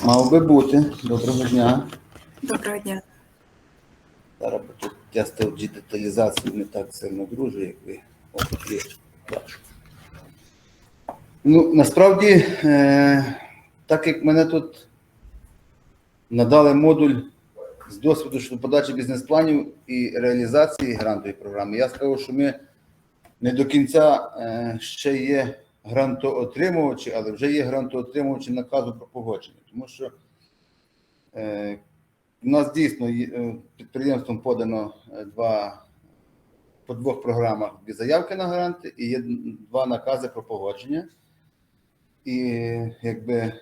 Мав би бути. Доброго дня. Доброго дня. Зараз тут я з деталізацією не так сильно дружу, як ви. Є. Ну, насправді, е, так як мене тут надали модуль з досвіду щодо подачі бізнес-планів і реалізації грантової програми, я скажу, що ми не до кінця е, ще є грантоотримувачі, але вже є грантоотримувачі наказу про погодження. Тому що е, у нас дійсно е, підприємством подано е, два по двох програмах дві заявки на гранти і є два накази про погодження і якби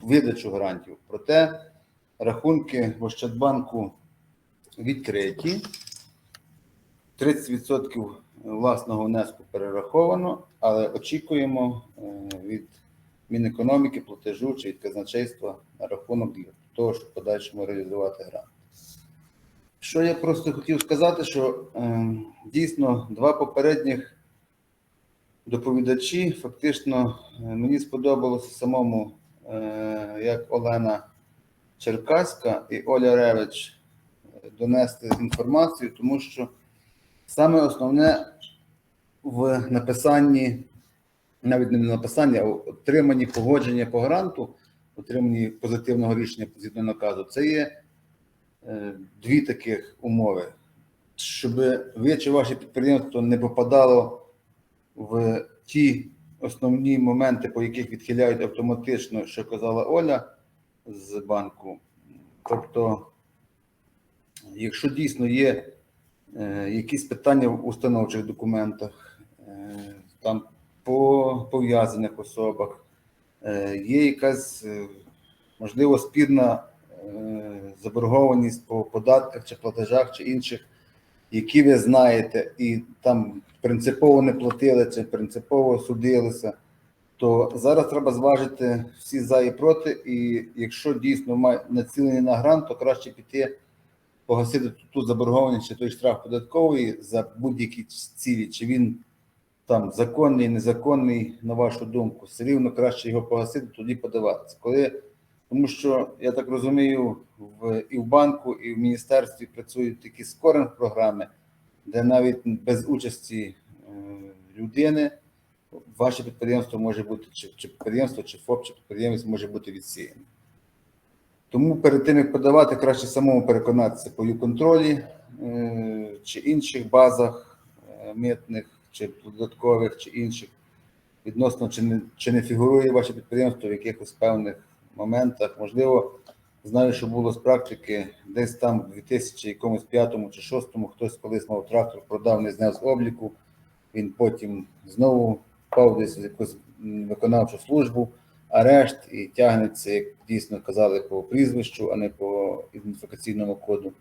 видачу грантів. Проте рахунки в Ощадбанку відкриті. 30% власного внеску перераховано, але очікуємо е, від Мінекономіки платежу чи від казначейства на рахунок для того, щоб подальшому реалізувати грант. Що я просто хотів сказати, що е, дійсно два попередніх доповідачі, фактично, е, мені сподобалося самому, е, як Олена Черкаська і Оля Ревич е, донести інформацію, тому що саме основне в написанні, навіть не в написанні, а в отриманні погодження по гранту, отриманні позитивного рішення згідно наказу, це є е, дві таких умови. Щоб ви чи ваше підприємство не попадало в ті основні моменти, по яких відхиляють автоматично, що казала Оля з банку. Тобто, якщо дійсно є якісь питання в установчих документах, е, там по пов'язаних особах, е, є якась, е, можливо, спірна е, заборгованість по податках чи платежах чи інших, які ви знаєте, і там принципово не платили чи принципово судилися, то зараз треба зважити всі за і проти, і якщо дійсно має націлені на грант, то краще піти погасити ту заборгованість чи той штраф податковий за будь-які цілі, чи він там законний, незаконний, на вашу думку, все рівно краще його погасити, тоді подаватися. Коли, тому що я так розумію, в і в банку, і в міністерстві працюють такі скоринг програми, де навіть без участі е, людини ваше підприємство може бути, чи, чи підприємство, чи ФОП, чи підприємець може бути відсіяний. Тому перед тим, як подавати, краще самому переконатися по контролі е, чи інших базах е, митних, чи додаткових, чи інших, відносно чи не, чи не фігурує ваше підприємство в якихось певних моментах. Можливо, знаю, що було з практики, десь там в 2005 чи 2006 хтось колись мав трактор, продав, не зняв з обліку, він потім знову впав десь в якусь виконавчу службу арешт і тягнеться, як дійсно казали, по прізвищу, а не по ідентифікаційному коду.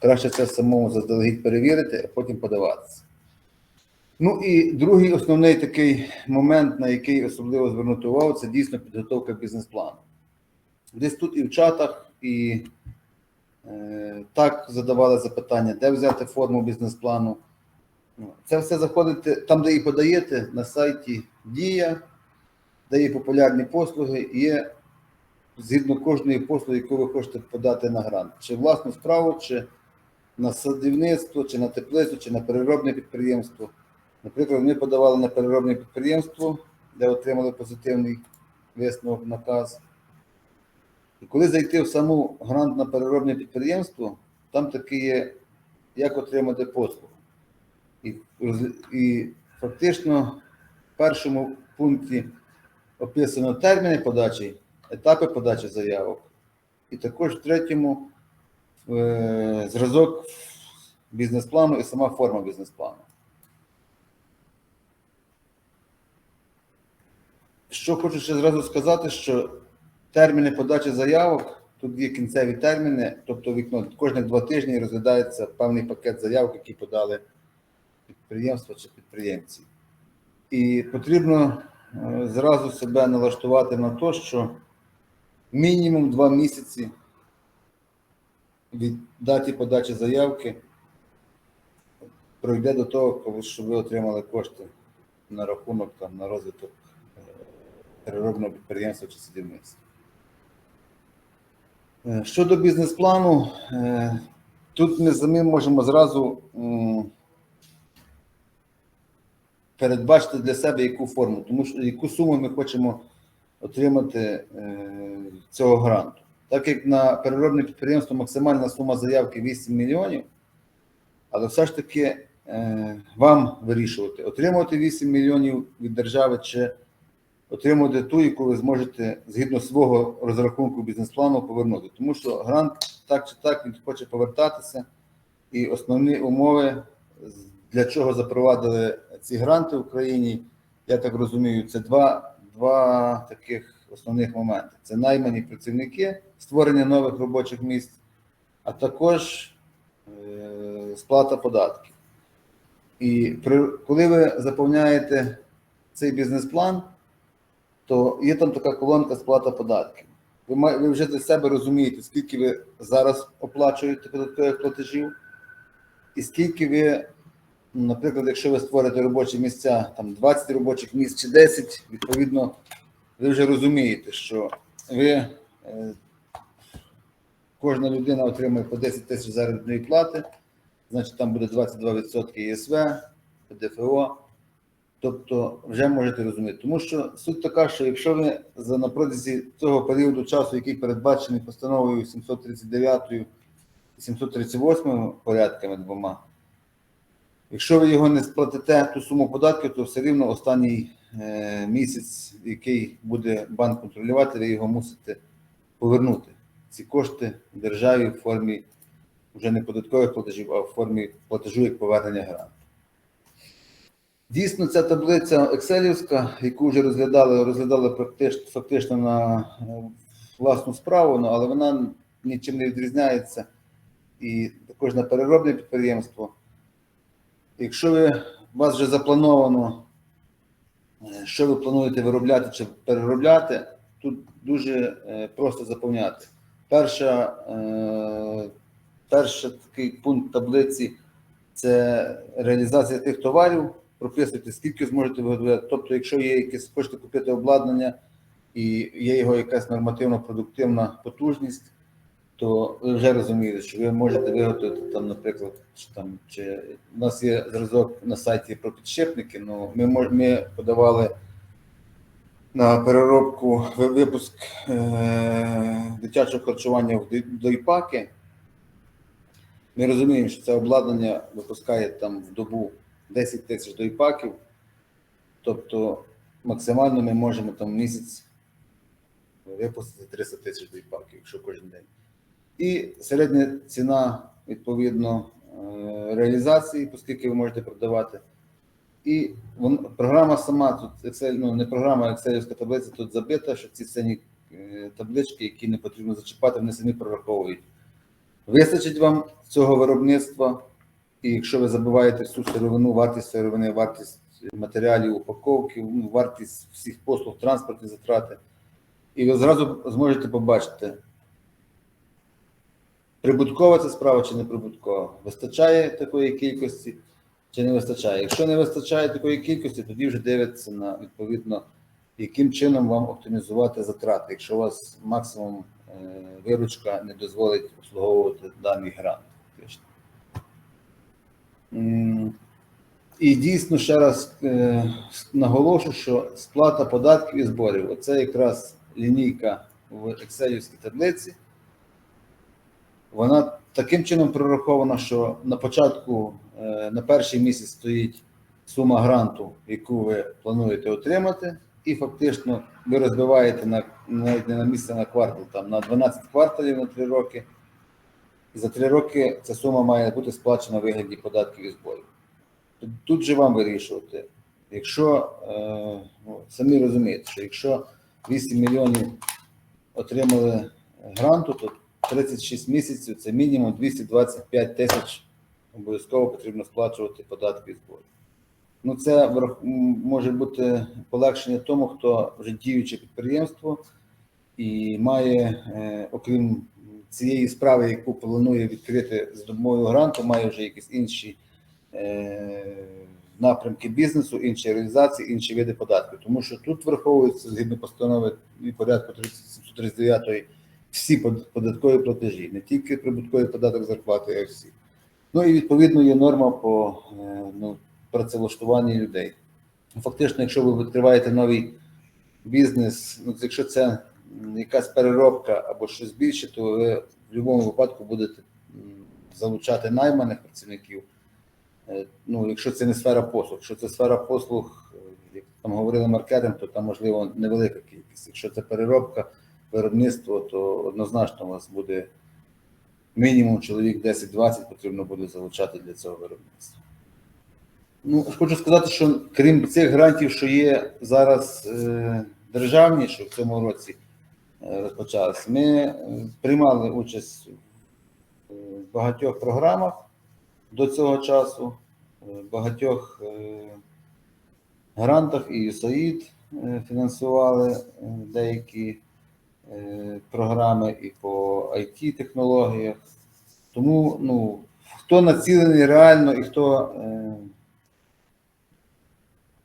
Краще це самому заздалегідь перевірити, а потім подаватися. Ну і другий основний такий момент, на який особливо звернути увагу, це дійсно підготовка бізнес-плану. Десь тут і в чатах, і е, так задавали запитання, де взяти форму бізнес-плану. Ну, Це все заходите там, де і подаєте, на сайті Дія, де є популярні послуги, і є згідно кожної послуги, яку ви хочете подати на грант. Чи власну справу, чи на садівництво, чи на теплицю, чи на переробне підприємство. Наприклад, ми подавали на переробне підприємство, де отримали позитивний висновок наказ. І коли зайти в саму грант на переробне підприємство, там таки є, як отримати послугу. І, і фактично в першому пункті описано терміни подачі, етапи подачі заявок. І також в третьому е, зразок бізнес-плану і сама форма бізнес-плану. Що хочу ще зразу сказати, що терміни подачі заявок, тут є кінцеві терміни, тобто вікно кожних два тижні розглядається певний пакет заявок, які подали підприємства чи підприємці. І потрібно зразу себе налаштувати на те, що мінімум два місяці від даті подачі заявки пройде до того, щоб ви отримали кошти на рахунок там, на розвиток е, переробного підприємства чи садівництва. Е, Щодо бізнес-плану, е, тут ми самі можемо зразу передбачити для себе яку форму, тому що яку суму ми хочемо отримати е, цього гранту. Так як на переробне підприємство максимальна сума заявки 8 мільйонів, але все ж таки е, вам вирішувати, отримувати 8 мільйонів від держави чи отримувати ту, яку ви зможете згідно свого розрахунку бізнес-плану повернути. Тому що грант так чи так він хоче повертатися, і основні умови, для чого запровадили ці гранти в Україні, я так розумію, це два, два таких основних моменти: це наймані працівники, створення нових робочих місць, а також е, сплата податків. І при, коли ви заповняєте цей бізнес-план, то є там така колонка сплата податків. Ви, ви вже для себе розумієте, скільки ви зараз оплачуєте податкових платежів, і скільки ви, наприклад, якщо ви створите робочі місця, там 20 робочих місць чи 10, відповідно, ви вже розумієте, що ви, е, кожна людина отримує по 10 тисяч заробітної плати, значить там буде 22% ЄСВ, ПДФО. Тобто вже можете розуміти. Тому що суть така, що якщо ви за на цього періоду часу, який передбачений постановою 739 і 738 порядками двома, якщо ви його не сплатите ту суму податків, то все рівно останній е, місяць, який буде банк контролювати, ви його мусите повернути. Ці кошти державі в формі вже не податкових платежів, а в формі платежу як повернення гранту. Дійсно, ця таблиця екселівська, яку вже розглядали, розглядали практично, фактично на е, власну справу, ну, але вона нічим не відрізняється. І також на переробне підприємство. Якщо ви, у вас вже заплановано, е, що ви плануєте виробляти чи переробляти, тут дуже е, просто заповняти. Перша, е, перший такий пункт таблиці це реалізація тих товарів. Прописуйте, скільки зможете виготовляти. Тобто, якщо є якесь, хочете купити обладнання і є його якась нормативно-продуктивна потужність, то ви вже розумієте, що ви можете виготовити там, наприклад, чи там чи у нас є зразок на сайті про підшипники. Ну ми мож, ми подавали на переробку випуск е- дитячого харчування в дойпаки. Ми розуміємо, що це обладнання випускає там в добу 10 тисяч дойпаків. Тобто максимально ми можемо там місяць випустити 300 тисяч дойпаків, якщо кожен день. І середня ціна, відповідно, е, реалізації, оскільки ви можете продавати. І вон, програма сама тут Excel, ну не програма, а Excelівська таблиця тут забита, що ці цінні е, таблички, які не потрібно зачіпати, вони самі прораховують. Вистачить вам цього виробництва, і якщо ви забуваєте всю сировину, вартість сировини, вартість матеріалів, упаковки, ну, вартість всіх послуг, транспортні затрати, і ви зразу зможете побачити, прибуткова ця справа чи не прибуткова, вистачає такої кількості чи не вистачає. Якщо не вистачає такої кількості, тоді вже дивиться на відповідно, яким чином вам оптимізувати затрати, якщо у вас максимум е, виручка не дозволить обслуговувати даний грант. І дійсно ще раз е, наголошу, що сплата податків і зборів оце якраз лінійка в Excel таблиці. Вона таким чином прорахована, що на початку, е, на перший місяць стоїть сума гранту, яку ви плануєте отримати, і фактично ви розбиваєте на навіть не на місце на квартал, там на 12 кварталів на 3 роки. І за 3 роки ця сума має бути сплачена в вигляді податків і зборів. Тут, же вам вирішувати. Якщо е, ну, самі розумієте, що якщо 8 мільйонів отримали гранту, то 36 місяців це мінімум 225 тисяч обов'язково потрібно сплачувати податки і збори. Ну, це може бути полегшення тому, хто вже діюче підприємство і має, е, окрім цієї справи, яку планує відкрити з допомогою гранту, має вже якісь інші е, напрямки бізнесу, інші реалізації, інші види податків. Тому що тут враховується згідно постанови і порядку 739 всі под- податкові платежі, не тільки прибутковий податок зарплати, а всі. Ну і відповідно є норма по е, ну, працевлаштуванню людей. Фактично, якщо ви відкриваєте новий бізнес, ну якщо це якась переробка або щось більше, то ви в будь-якому випадку будете залучати найманих працівників. Е, Ну, якщо це не сфера послуг, якщо це сфера послуг, е, як там говорили маркетинг, то там можливо невелика кількість. Якщо це переробка, виробництво, то однозначно у вас буде мінімум чоловік 10-20 потрібно буде залучати для цього виробництва. Ну, хочу сказати, що крім цих грантів, що є зараз е, державні, що в цьому році е, розпочалися, ми е, приймали участь в е, багатьох програмах до цього часу, е, багатьох е, грантах і USAID е, фінансували е, деякі програми і по IT-технологіях. Тому ну, хто націлений реально і хто е,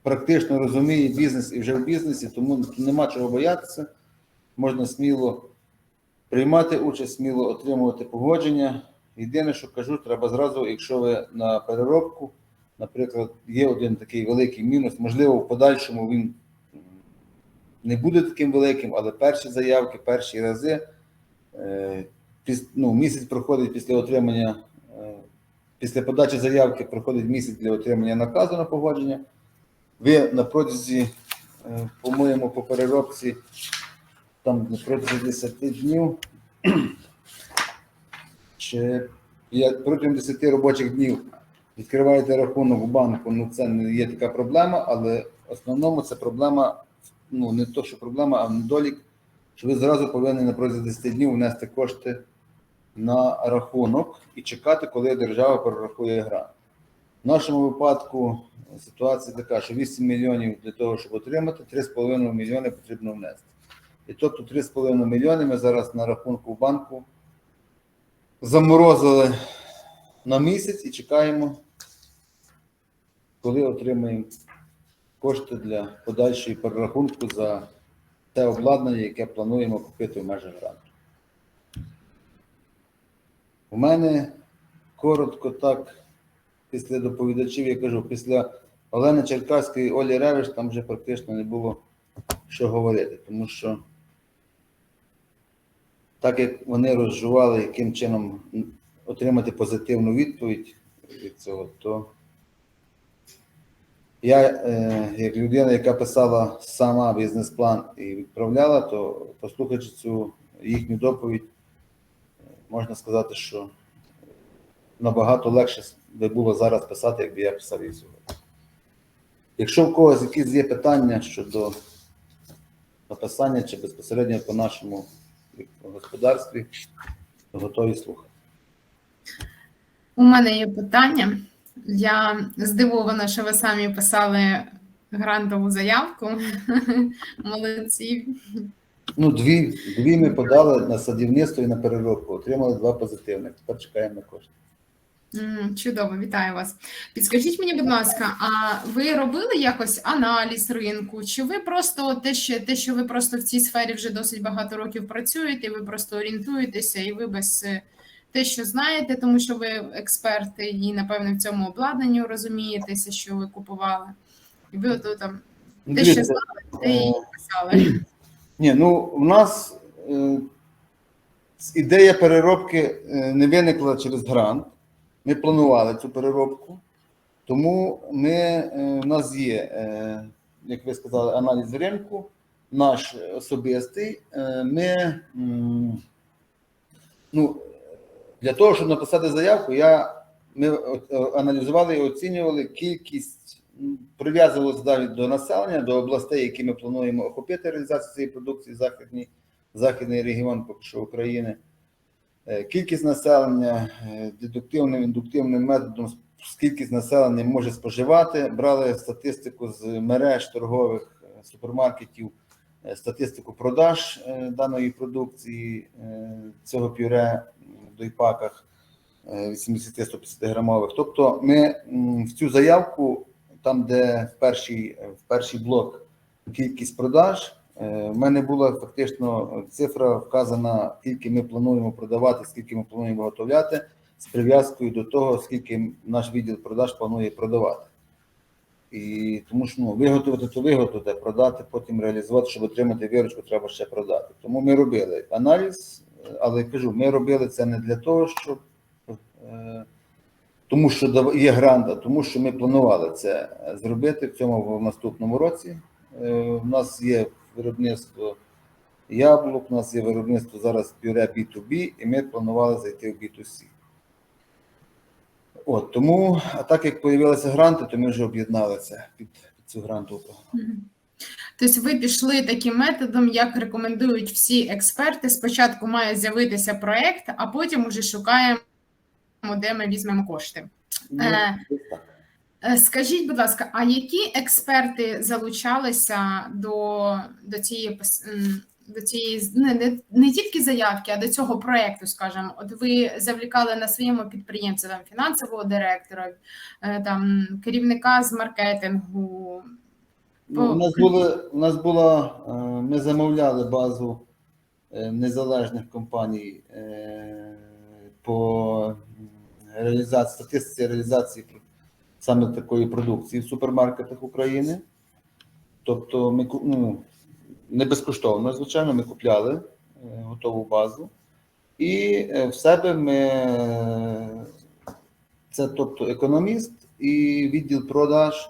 практично розуміє бізнес і вже в бізнесі, тому нема чого боятися. Можна сміло приймати участь, сміло отримувати погодження. Єдине, що кажу, треба зразу, якщо ви на переробку, наприклад, є один такий великий мінус, можливо, в подальшому він не буде таким великим, але перші заявки, перші рази, е, ну, місяць проходить після отримання, е, після подачі заявки проходить місяць для отримання наказу на погодження. Ви на протязі, е, по-моєму, по переробці, там на протязі 10 днів, чи протягом 10 робочих днів відкриваєте рахунок у банку, ну це не є така проблема, але в основному це проблема, ну не то, що проблема, а недолік, що ви зразу повинні на протязі 10 днів внести кошти на рахунок і чекати, коли держава перерахує грант. В нашому випадку ситуація така, що 8 мільйонів для того, щоб отримати, 3,5 мільйони потрібно внести. І тобто 3,5 мільйони ми зараз на рахунку в банку заморозили на місяць і чекаємо, коли отримаємо кошти для подальшої перерахунку за те обладнання, яке плануємо купити в межах гранту. У мене коротко так, після доповідачів, я кажу, після Олени Черкаської і Олі Ревиш там вже практично не було що говорити, тому що так як вони розжували, яким чином отримати позитивну відповідь від цього, то я, е, як людина, яка писала сама бізнес-план і відправляла, то послухаючи цю їхню доповідь, можна сказати, що набагато легше би було зараз писати, якби я писав її сьогодні. Якщо в когось якісь є питання щодо написання чи безпосередньо по нашому господарстві, то готові слухати. У мене є питання. Я здивована, що ви самі писали грантову заявку. Молодці. Ну, дві, дві ми подали на садівництво і на переробку. Отримали два позитивних. Тепер чекаємо на кошти. Чудово, вітаю вас. Підскажіть мені, будь ласка, а ви робили якось аналіз ринку? Чи ви просто те, що те, що ви просто в цій сфері вже досить багато років працюєте, ви просто орієнтуєтеся, і ви без те, що знаєте, тому що ви експерти, і напевно в цьому обладнанні розумієтеся, що ви купували, і ви ото там Ну, те, що знали, те і писали. Ні, ну в нас е, ідея переробки е, не виникла через грант. Ми планували цю переробку, тому ми, е, в нас є, е, як ви сказали, аналіз ринку, наш особистий. Е, ми м, ну, для того, щоб написати заявку, я, ми е, аналізували і оцінювали кількість, м, прив'язувалися до населення, до областей, які ми плануємо охопити реалізацію цієї продукції західний, західний регіон поки що України. Е, Кількість населення е, дедуктивним індуктивним методом, скільки населення може споживати. Брали статистику з мереж торгових е, супермаркетів, е, статистику продаж е, даної продукції е, цього пюре в дойпаках е, 80-150 грамових. Тобто, ми в цю заявку, там, де в перший, в перший блок кількість продаж, Е, В мене була фактично цифра вказана, скільки ми плануємо продавати, скільки ми плануємо виготовляти, з прив'язкою до того, скільки наш відділ продаж планує продавати. І тому що ну, виготовити, то виготовити, продати, потім реалізувати, щоб отримати вірочку, треба ще продати. Тому ми робили аналіз, е, але кажу, ми робили це не для того, щоб е, тому що є грант, тому що ми планували це е, зробити в цьому в наступному році. Е, У нас є виробництво яблук, у нас є виробництво зараз пюре B2B, і ми планували зайти в B2C. От тому, а так як з'явилися гранти, то ми вже об'єднали це під, під цю грантову програму. Тобто ви пішли таким методом, як рекомендують всі експерти. Спочатку має з'явитися проект, а потім уже шукаємо, де ми візьмемо кошти. Ну, Е. так. Е, Скажіть, будь ласка, а які експерти залучалися до, до цієї до цієї не, не, не тільки заявки, а до цього проекту, скажімо, от ви завлікали на своєму підприємці там фінансового директора, е, там керівника з маркетингу. Ну, у нас були, у нас була, е, ми замовляли базу е, незалежних компаній по реалізації, статистиці реалізації саме такої продукції в супермаркетах України. Тобто ми ну, не безкоштовно, звичайно, ми купляли е, готову базу. І е, в себе ми е, це тобто економіст і відділ продаж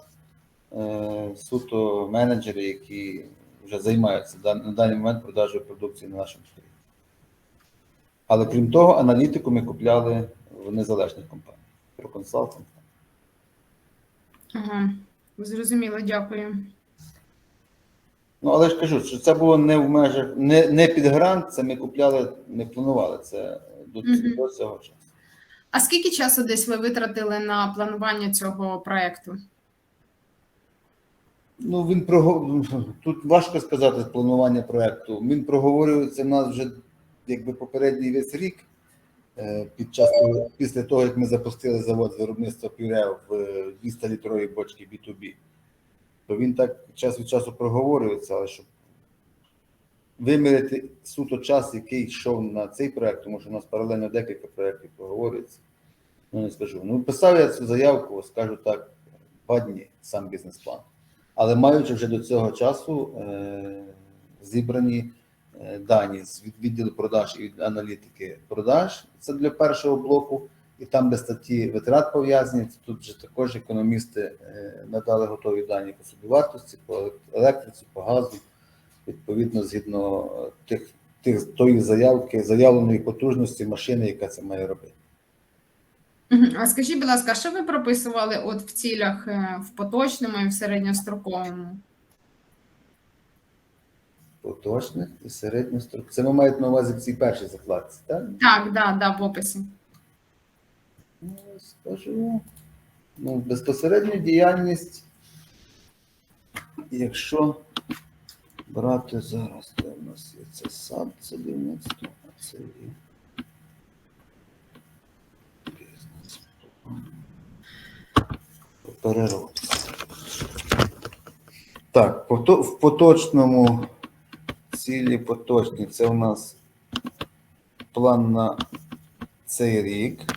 суто менеджери, які вже займаються на даний момент продажею продукції на нашому столі. Але крім того, аналітику ми купляли в незалежних компаніях. Про консалтинг. Ага, зрозуміло, дякую. Ну, але ж кажу, що це було не в межах, не, не під грант, це ми купляли, не планували це до, Мгм. до цього часу. А скільки часу десь ви витратили на планування цього проекту? Ну, він прого... тут важко сказати планування проекту. Він проговорюється в нас вже якби попередній весь рік. е, Під час того- після того, як ми запустили завод з виробництва пюре в 200-літровій бочці B2B, то він так час від часу проговорюється, але щоб виміряти суто час, який йшов на цей проект, тому що у нас паралельно декілька проєктів проговорюється. Ну, не скажу. Ну, писав я цю заявку, скажу так, два дні, сам бізнес-план. Але маючи вже до цього часу е, зібрані е, дані з від відділу продаж і від аналітики продаж, це для першого блоку, і там, де статті витрат пов'язані, тут вже також економісти е, надали готові дані по собівартості, по електриці, по газу, відповідно, згідно е, тих, тих тої заявки, заявленої потужності машини, яка це має робити. А скажіть, будь ласка, що ви прописували от в цілях е, в поточному і в середньостроковому? Поточних і середньострок. Це ви маєте на увазі в цій першій закладці, так? Так, да, да, в описі. Ну, скажу. Ну, безпосередньо діяльність, якщо брати зараз, де в нас є це сад, садівництво, а це є бізнес. По переробці. Так, в поточному цілі поточні, це у нас план на цей рік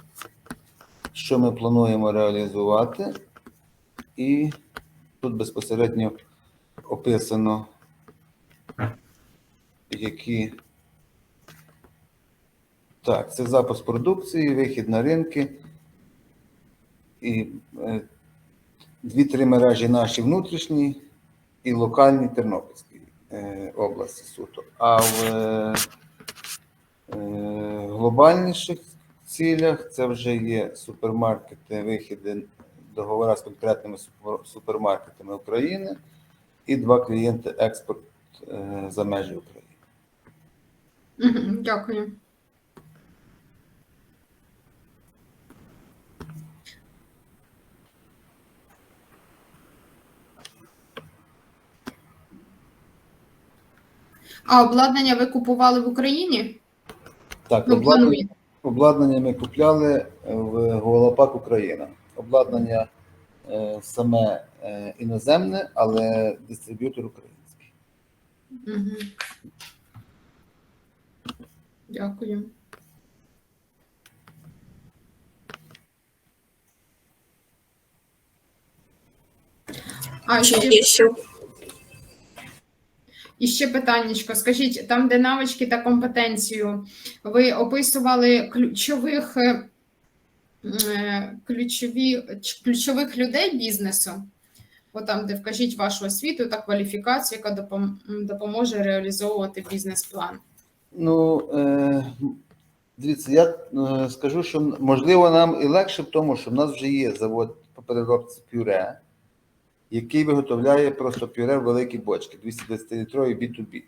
що ми плануємо реалізувати, і тут безпосередньо описано, які. Так, це запуск продукції, вихід на ринки і е, дві-три мережі наші внутрішні і локальні Тернопільській е, області суто. А в е, глобальніших цілях це вже є супермаркети, вихіди, договори з конкретними супермаркетами України і два клієнти експорт е, за межі України. Дякую. А обладнання ви купували в Україні? Так, Ну, обладнання. Обладнання ми купляли в Голопак Україна. Обладнання е, саме е, іноземне, але дистриб'ютор український. Угу. Дякую. А ще, ще і ще питаннячко. Скажіть, там, де навички та компетенцію, ви описували ключових, е, ключові, ключових людей бізнесу? От там, де вкажіть вашу освіту та кваліфікацію, яка допоможе реалізовувати бізнес-план. Ну, е, дивіться, я е, скажу, що можливо нам і легше в тому, що в нас вже є завод по переробці пюре, який виготовляє просто пюре в великі бочки 220-літрові B2B.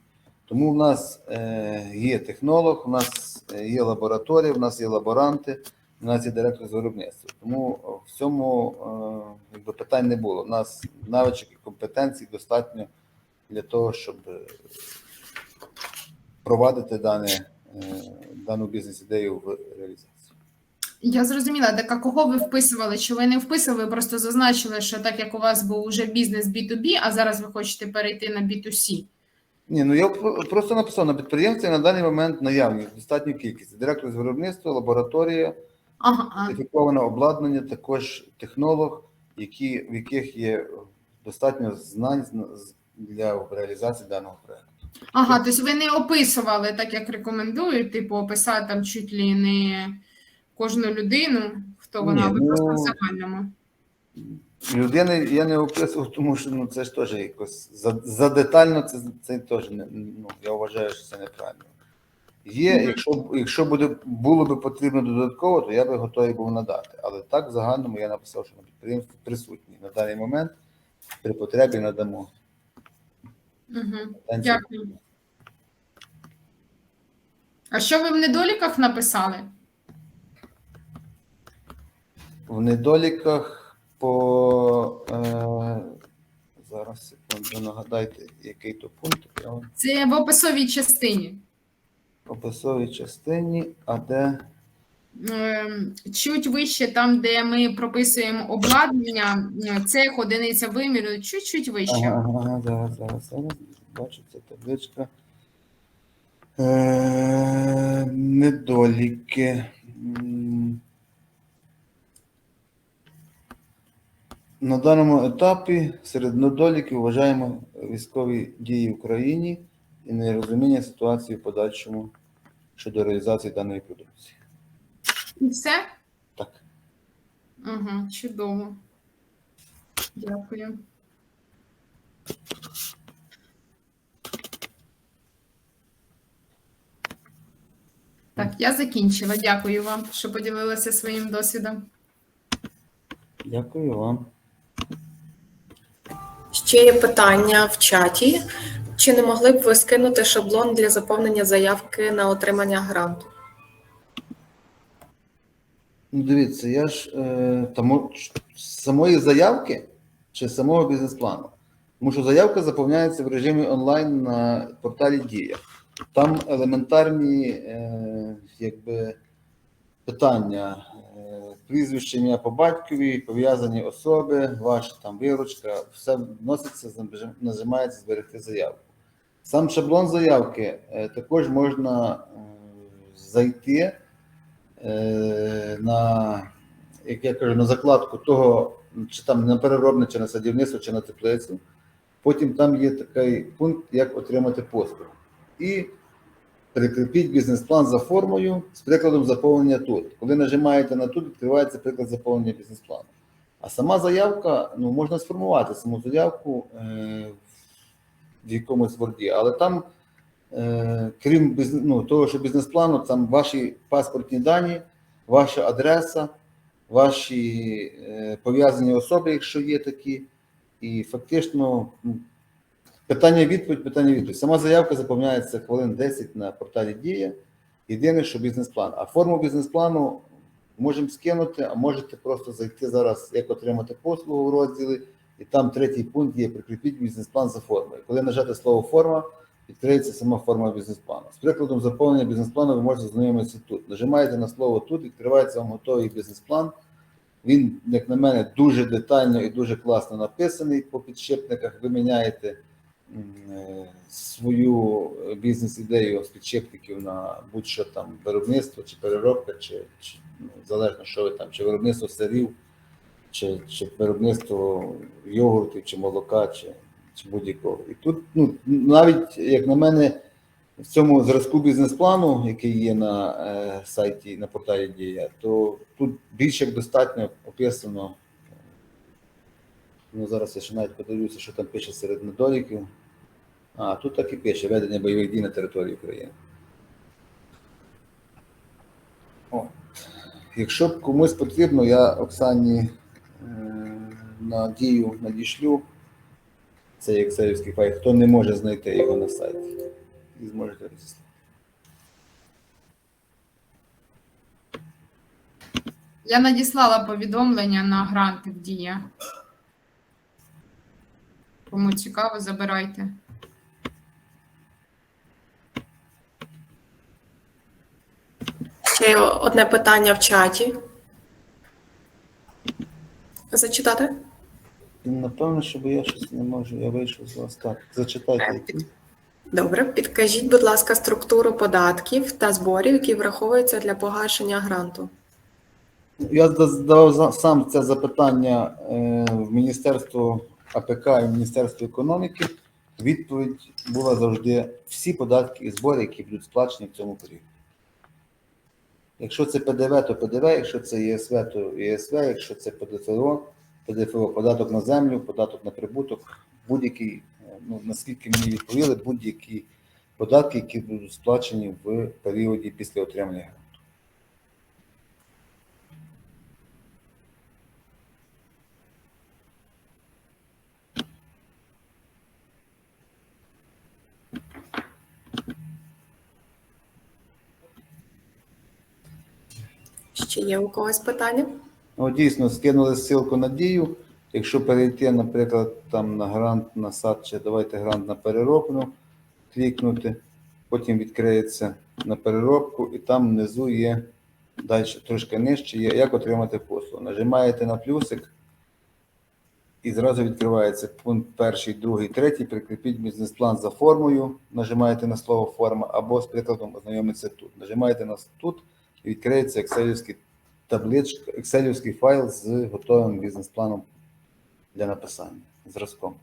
Тому в нас е, є технолог, у нас е, є лабораторія, у нас є лаборанти, у нас є директор з виробництва. Тому е, в цьому якби, питань не було. У нас навичок і компетенцій достатньо для того, щоб провадити дане, дану бізнес-ідею в реалізацію. Я зрозуміла, так а кого ви вписували? Чи ви не вписували, просто зазначили, що так як у вас був уже бізнес B2B, а зараз ви хочете перейти на B2C. Ні, ну я про- просто написав на підприємстві на даний момент наявні достатню кількість. Директор з виробництва, лабораторія, Ага, сертифіковане обладнання, також технолог, які, в яких є достатньо знань для реалізації даного проекту. ага, тобто ви не описували, так як рекомендують, типу, описати там чуть ли не кожну людину, хто вона, Ні, ви ну, просто в загальному. Людини я не описував, тому що ну, це ж теж якось за, за детально це, це теж не, ну, я вважаю, що це неправильно. Є, Мгм. якщо, якщо буде, було би потрібно додатково, то я би готовий був надати. Але так в загальному я написав, що на підприємстві присутні на даний момент. При потребі надамо. Угу. Танці. Дякую. А що ви в недоліках написали? В недоліках по е, зараз секунду, нагадайте, який то пункт. Я вам Це в описовій частині. в описовій частині, а де Ем, Чуть вище, там, де ми прописуємо обладнання, цех, одиниця виміру, чуть-чуть вище. Ага, ага, зараз, зараз, зараз. Бачу, це табличка. Е, недоліки. М. На даному етапі серед недоліків вважаємо військові дії в Україні і нерозуміння ситуації в подальшому щодо реалізації даної продукції. І все? Так. Ага, чудово. Дякую. Так, я закінчила. Дякую вам, що поділилися своїм досвідом. Дякую вам. Ще є питання в чаті. Чи не могли б ви скинути шаблон для заповнення заявки на отримання гранту? Ну, дивіться, я ж е, тому, самої заявки чи самого бізнес-плану. Тому що заявка заповняється в режимі онлайн на порталі Дія. Там елементарні е, якби, питання, е, прізвище, ім'я по батькові, пов'язані особи, ваша там виручка, все вноситься, нажимається зберегти заявку. Сам шаблон заявки е, також можна е, зайти на, як я кажу, на закладку того, чи там на переробне, чи на садівництво, чи на теплицю. Потім там є такий пункт, як отримати послугу. І прикріпіть бізнес-план за формою з прикладом заповнення тут. Коли нажимаєте на тут, відкривається приклад заповнення бізнес-плану. А сама заявка, ну, можна сформувати саму заявку е, в якомусь ворді, але там Е, крім біз- ну, того, що бізнес-плану, там ваші паспортні дані, ваша адреса, ваші е, пов'язані особи, якщо є такі, і фактично ну, питання відповідь, питання відповідь. Сама заявка заповняється хвилин 10 на порталі Дія. Єдине, що бізнес-план. А форму бізнес-плану можемо скинути, а можете просто зайти зараз, як отримати послугу в розділі, і там третій пункт є прикріпіть бізнес-план за формою. Коли нажати слово форма, відкриється сама форма бізнес-плану. З прикладом заповнення бізнес-плану ви можете знайомитися тут. Нажимаєте на слово тут, відкривається вам готовий бізнес-план. Він, як на мене, дуже детально і дуже класно написаний по підшипниках. Ви міняєте свою бізнес-ідею з підшипників на будь-що там виробництво чи переробка, чи, чи ну, залежно, що ви там, чи виробництво сирів, чи, чи виробництво йогуртів, чи молока, чи, чи будь-якого. І тут, ну, навіть, як на мене, в цьому зразку бізнес-плану, який є на е, сайті, на порталі Дія, то тут більш як достатньо описано. Ну, зараз я ще навіть подивлюся, що там пише серед недоліків. А, тут так і пише ведення бойових дій на території України. От. Якщо б комусь потрібно, я Оксані е, на дію надішлю цей ексельський файл, хто не може знайти його на сайті. І зможете розіслати. Я надіслала повідомлення на гранти в Дія. Кому цікаво, забирайте. Ще одне питання в чаті. Зачитати? Напевно, що я щось не можу, я вийшов з вас. Так, зачитайте. Добре, підкажіть, будь ласка, структуру податків та зборів, які враховуються для погашення гранту. Я задавав сам це запитання е, в Міністерство АПК і Міністерство економіки. Відповідь була завжди всі податки і збори, які будуть сплачені в цьому періоді. Якщо це ПДВ, то ПДВ, якщо це ЄСВ, то ЄСВ, якщо це ПДФО, ПДФО, податок на землю, податок на прибуток, будь-який, ну наскільки мені відповіли, будь-які податки, які будуть сплачені в періоді після отримання Ще є у когось питання? Ну, дійсно, скинули ссылку на дію. Якщо перейти, наприклад, там на грант на сад, чи давайте грант на переробну, клікнути, потім відкриється на переробку, і там внизу є далі, трошки нижче, є як отримати послугу. Нажимаєте на плюсик, і зразу відкривається пункт перший, другий, третій. Прикріпіть бізнес-план за формою, нажимаєте на слово форма, або з прикладом ознайомитися тут. Нажимаєте на тут відкриється екселівський табличка, екселівський файл з готовим бізнес-планом для написання зразком.